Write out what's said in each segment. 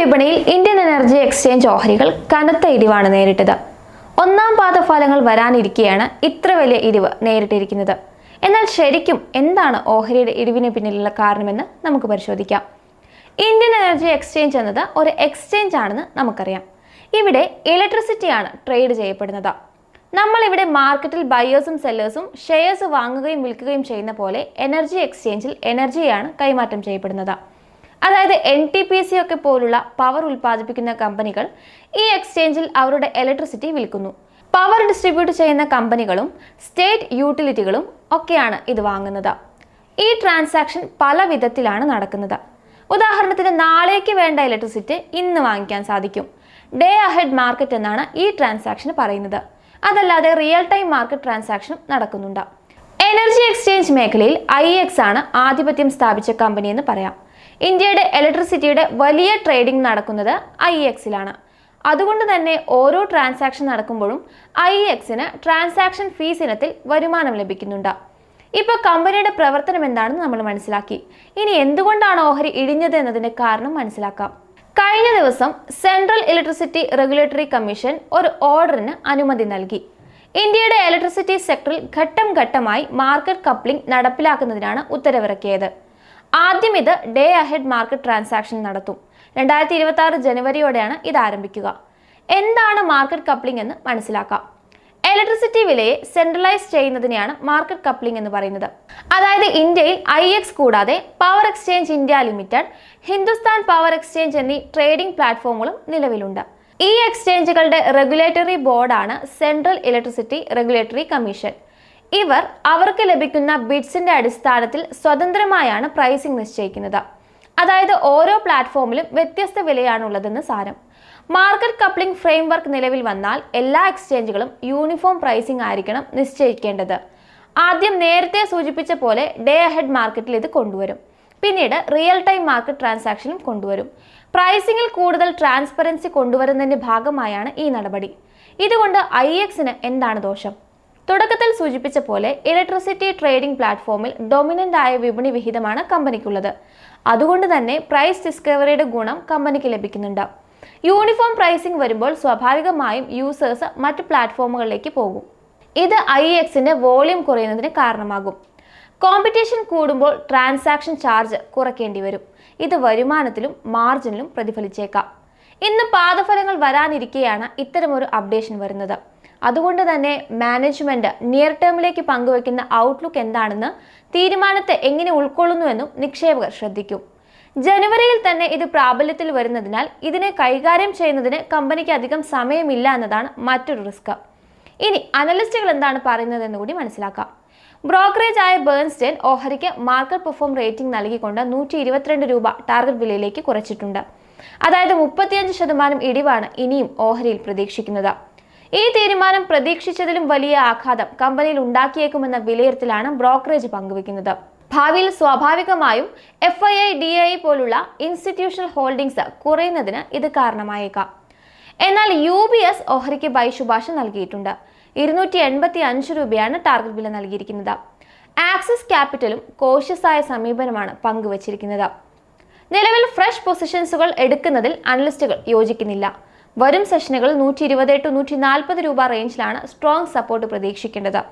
വിപണിയിൽ Indian energy exchange ഓഹരികൾ കനത്ത ഇടിവാണ് നേരിട്ടത്. ഒന്നാം പാദ ഫലങ്ങൾ വരാനിരിക്കെയാണ് ഇത്ര വലിയ ഇടിവ് നേരിട്ടിരിക്കുന്നത്. എന്നാൽ ശരിക്കും എന്താണ് ഓഹരിയുടെ ഇടിവിന് പിന്നിലുള്ള കാരണമെന്ന് നമുക്ക് പരിശോധിക്കാം. ഇന്ത്യൻ എനർജി എക്സ്ചേഞ്ച് എന്നത് ഒരു എക്സ്ചേഞ്ച് ആണെന്ന് നമുക്കറിയാം. ഇവിടെ ഇലക്ട്രിസിറ്റിയാണ് ട്രേഡ് ചെയ്യപ്പെടുന്നത്. നമ്മൾ ഇവിടെ മാർക്കറ്റിൽ ബയേഴ്സും സെല്ലേഴ്സും ഷെയർസ് വാങ്ങുകയും വിൽക്കുകയും ചെയ്യുന്ന പോലെ എനർജി എക്സ്ചേഞ്ചിൽ എനർജിയാണ് കൈമാറ്റം ചെയ്യപ്പെടുന്നത്. അതായത് എൻ ടി പി സി ഒക്കെ പോലുള്ള പവർ ഉൽപ്പാദിപ്പിക്കുന്ന കമ്പനികൾ ഈ എക്സ്ചേഞ്ചിൽ അവരുടെ ഇലക്ട്രിസിറ്റി വിൽക്കുന്നു. പവർ ഡിസ്ട്രിബ്യൂട്ട് ചെയ്യുന്ന കമ്പനികളും സ്റ്റേറ്റ് യൂട്ടിലിറ്റികളും ഒക്കെയാണ് ഇത് വാങ്ങുന്നത്. ഈ ട്രാൻസാക്ഷൻ പല വിധത്തിലാണ് നടക്കുന്നത്. ഉദാഹരണത്തിന് നാളേക്ക് വേണ്ട ഇലക്ട്രിസിറ്റി ഇന്ന് വാങ്ങിക്കാൻ സാധിക്കും. ഡേ അഹെഡ് മാർക്കറ്റ് എന്നാണ് ഈ ട്രാൻസാക്ഷൻ പറയുന്നത്. അതല്ലാതെ റിയൽ ടൈം മാർക്കറ്റ് ട്രാൻസാക്ഷനും നടക്കുന്നുണ്ട്. എനർജി എക്സ്ചേഞ്ച് മേഖലയിൽ ഐ എക്സ് ആണ് ആധിപത്യം സ്ഥാപിച്ച കമ്പനി എന്ന് പറയാം. ഇന്ത്യയുടെ ഇലക്ട്രിസിറ്റിയുടെ വലിയ ട്രേഡിംഗ് നടക്കുന്നത് ഐ എക്സിലാണ് അതുകൊണ്ട് തന്നെ ഓരോ ട്രാൻസാക്ഷൻ നടക്കുമ്പോഴും ഐ എക്സിന് ട്രാൻസാക്ഷൻ ഫീസ് ഇനത്തിൽ വരുമാനം ലഭിക്കുന്നുണ്ട്. ഇപ്പോൾ കമ്പനിയുടെ പ്രവർത്തനം എന്താണെന്ന് നമ്മൾ മനസ്സിലാക്കി. ഇനി എന്തുകൊണ്ടാണ് ഓഹരി ഇടിഞ്ഞത് എന്നതിന്റെ കാരണം മനസ്സിലാക്കാം. കഴിഞ്ഞ ദിവസം സെൻട്രൽ ഇലക്ട്രിസിറ്റി റെഗുലേറ്ററി കമ്മീഷൻ ഒരു ഓർഡറിന് അനുമതി നൽകി. ഇന്ത്യയുടെ ഇലക്ട്രിസിറ്റി സെക്ടറിൽ ഘട്ടം ഘട്ടമായി മാർക്കറ്റ് കപ്ലിംഗ് നടപ്പിലാക്കുന്നതിനാണ് ഉത്തരവിറക്കിയത്. ആദ്യം ഇത് ഡേ അഹെഡ് മാർക്കറ്റ് ട്രാൻസാക്ഷൻ നടത്തും. രണ്ടായിരത്തി ഇരുപത്തി ആറ് ജനുവരിയോടെയാണ് ഇത് ആരംഭിക്കുക. എന്താണ് മാർക്കറ്റ് കപ്ലിംഗ് എന്ന് മനസ്സിലാക്കാം. ഇലക്ട്രിസിറ്റി വിലയെ സെൻട്രലൈസ് ചെയ്യുന്നതിനെയാണ് മാർക്കറ്റ് കപ്ലിംഗ് എന്ന് പറയുന്നത്. അതായത് ഇന്ത്യയിൽ ഐ എക്സ് കൂടാതെ power exchange India limited Hindustan power exchange എന്നീ ട്രേഡിംഗ് പ്ലാറ്റ്ഫോമുകളും നിലവിലുണ്ട്. ഈ എക്സ്ചേഞ്ചുകളുടെ റെഗുലേറ്ററി ബോർഡാണ് സെൻട്രൽ ഇലക്ട്രിസിറ്റി റെഗുലേറ്ററി കമ്മീഷൻ. ഇവർ അവർക്ക് ലഭിക്കുന്ന ബിഡ്സിന്റെ അടിസ്ഥാനത്തിൽ സ്വതന്ത്രമായാണ് പ്രൈസിംഗ് നിശ്ചയിക്കുന്നത്. അതായത് ഓരോ പ്ലാറ്റ്ഫോമിലും വ്യത്യസ്ത വിലയാണുള്ളതെന്ന് സാരം. മാർക്കറ്റ് കപ്ലിംഗ് ഫ്രെയിംവർക്ക് നിലവിൽ വന്നാൽ എല്ലാ എക്സ്ചേഞ്ചുകളും യൂണിഫോം പ്രൈസിംഗ് ആയിരിക്കണം നിശ്ചയിക്കേണ്ടത്. ആദ്യം നേരത്തെ സൂചിപ്പിച്ച പോലെ ഡേ അഹെഡ് മാർക്കറ്റിൽ ഇത് കൊണ്ടുവരും. പിന്നീട് റിയൽ ടൈം മാർക്കറ്റ് ട്രാൻസാക്ഷനും കൊണ്ടുവരും. പ്രൈസിംഗിൽ കൂടുതൽ ട്രാൻസ്പെറൻസി കൊണ്ടുവരുന്നതിന്റെ ഭാഗമായാണ് ഈ നടപടി. ഇതുകൊണ്ട് ഐ എക്സിന് എന്താണ് ദോഷം? തുടക്കത്തിൽ സൂചിപ്പിച്ച പോലെ ഇലക്ട്രിസിറ്റി ട്രേഡിംഗ് പ്ലാറ്റ്ഫോമിൽ ഡൊമിനന്റ് ആയ വിപണി വിഹിതമാണ് കമ്പനിക്കുള്ളത്. അതുകൊണ്ട് തന്നെ പ്രൈസ് ഡിസ്കവറിയുടെ ഗുണം കമ്പനിക്ക് ലഭിക്കുന്നുണ്ട്. യൂണിഫോം പ്രൈസിംഗ് വരുമ്പോൾ സ്വാഭാവികമായും യൂസേഴ്സ് മറ്റ് പ്ലാറ്റ്ഫോമുകളിലേക്ക് പോകും. ഇത് ഐ എക്സിന്റെ വോളിയം കുറയുന്നതിന് കാരണമാകും. കോമ്പറ്റീഷൻ കൂടുമ്പോൾ ട്രാൻസാക്ഷൻ ചാർജ് കുറയ്ക്കേണ്ടി വരും. ഇത് വരുമാനത്തിലും മാർജിനിലും പ്രതിഫലിച്ചേക്കാം. ഇന്ന് പാദഫലങ്ങൾ വരാനിരിക്കെയാണ് ഇത്തരമൊരു അപ്ഡേഷൻ വരുന്നത്. അതുകൊണ്ട് തന്നെ മാനേജ്മെന്റ് നിയർ ടേമിലേക്ക് പങ്കുവയ്ക്കുന്ന ഔട്ട്ലുക്ക് എന്താണെന്ന് തീരുമാനത്തെ എങ്ങനെ ഉൾക്കൊള്ളുന്നുവെന്നും നിക്ഷേപകർ ശ്രദ്ധിക്കും. ജനുവരിയിൽ തന്നെ ഇത് പ്രാബല്യത്തിൽ വരുന്നതിനാൽ ഇതിനെ കൈകാര്യം ചെയ്യുന്നതിന് കമ്പനിക്ക് അധികം സമയമില്ല എന്നതാണ് മറ്റൊരു റിസ്ക് ഇനി അനലിസ്റ്റുകൾ എന്താണ് പറയുന്നതെന്ന് കൂടി മനസ്സിലാക്കാം. ബ്രോക്കറേജ് ആയ ബേൺസ്റ്റൈൻ ഓഹരിക്ക് മാർക്കറ്റ് പെർഫോം റേറ്റിംഗ് നൽകിക്കൊണ്ട് നൂറ്റി ഇരുപത്തിരണ്ട് രൂപ ടാർഗറ്റ് വിലയിലേക്ക് കുറച്ചിട്ടുണ്ട്. അതായത് മുപ്പത്തിയഞ്ച് ശതമാനം ഇടിവാണ് ഇനിയും ഓഹരിയിൽ പ്രതീക്ഷിക്കുന്നത്. ഈ തീരുമാനം പ്രതീക്ഷിച്ചതിലും വലിയ ആഘാതം കമ്പനിയിൽ ഉണ്ടാക്കിയേക്കുമെന്ന വിലയിരുത്തലാണ് ബ്രോക്കറേജ് പങ്കുവെക്കുന്നത് ഭാവിയിൽ സ്വാഭാവികമായും F I I D I പോലുള്ള ഇൻസ്റ്റിറ്റ്യൂഷണൽ ഹോൾഡിംഗ്സ് കുറയുന്നതിന് ഇത് കാരണമായേക്കാം. എന്നാൽ യു ബി എസ് ഓഹരിക്ക് ബൈ ശുപാർശ നൽകിയിട്ടുണ്ട്. ഇരുന്നൂറ്റി എൺപത്തി അഞ്ച് രൂപയാണ് ടാർഗറ്റ് വില നൽകിയിരിക്കുന്നത്. ആക്സിസ് ക്യാപിറ്റലും കോഷ്യസായ സമീപനമാണ് പങ്കുവച്ചിരിക്കുന്നത്. നിലവിൽ ഫ്രഷ് പൊസിഷൻസുകൾ എടുക്കുന്നതിൽ അനലിസ്റ്റുകൾ യോജിക്കുന്നില്ല. വരും സെഷനുകൾ നൂറ്റി ഇരുപത് ടു നൂറ്റി നാൽപ്പത് രൂപ റേഞ്ചിലാണ് സ്ട്രോങ് സപ്പോർട്ട് പ്രതീക്ഷിക്കേണ്ടത്.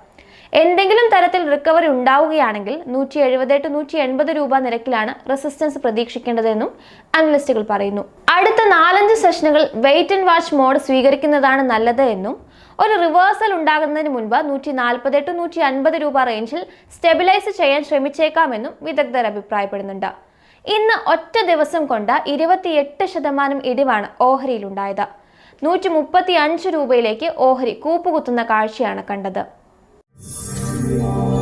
എന്തെങ്കിലും തരത്തിൽ റിക്കവറി ഉണ്ടാവുകയാണെങ്കിൽ നൂറ്റി എഴുപത് ടു നൂറ്റി എൺപത് രൂപ നിരക്കിലാണ് റെസിസ്റ്റൻസ് പ്രതീക്ഷിക്കേണ്ടതെന്നും അനലിസ്റ്റുകൾ പറയുന്നു. അടുത്ത നാലഞ്ച് സെഷനുകൾ വെയിറ്റ് ആൻഡ് വാച്ച് മോഡ് സ്വീകരിക്കുന്നതാണ് നല്ലത് എന്നും ഒരു റിവേഴ്സൽ ഉണ്ടാകുന്നതിന് മുൻപ് നൂറ്റി നാൽപ്പത് ടു നൂറ്റി അൻപത് രൂപ റേഞ്ചിൽ സ്റ്റെബിലൈസ് ചെയ്യാൻ ശ്രമിച്ചേക്കാമെന്നും വിദഗ്ധർ അഭിപ്രായപ്പെടുന്നുണ്ട്. ഇന്ന് ഒറ്റ ദിവസം കൊണ്ട് ഇരുപത്തിയെട്ട് ശതമാനം ഇടിവാണ് ഓഹരിയിലുണ്ടായത്. നൂറ്റി മുപ്പത്തി അഞ്ച് രൂപയിലേക്ക് ഓഹരി കൂപ്പുകുത്തുന്ന കാഴ്ചയാണ് കണ്ടത്. Senhor.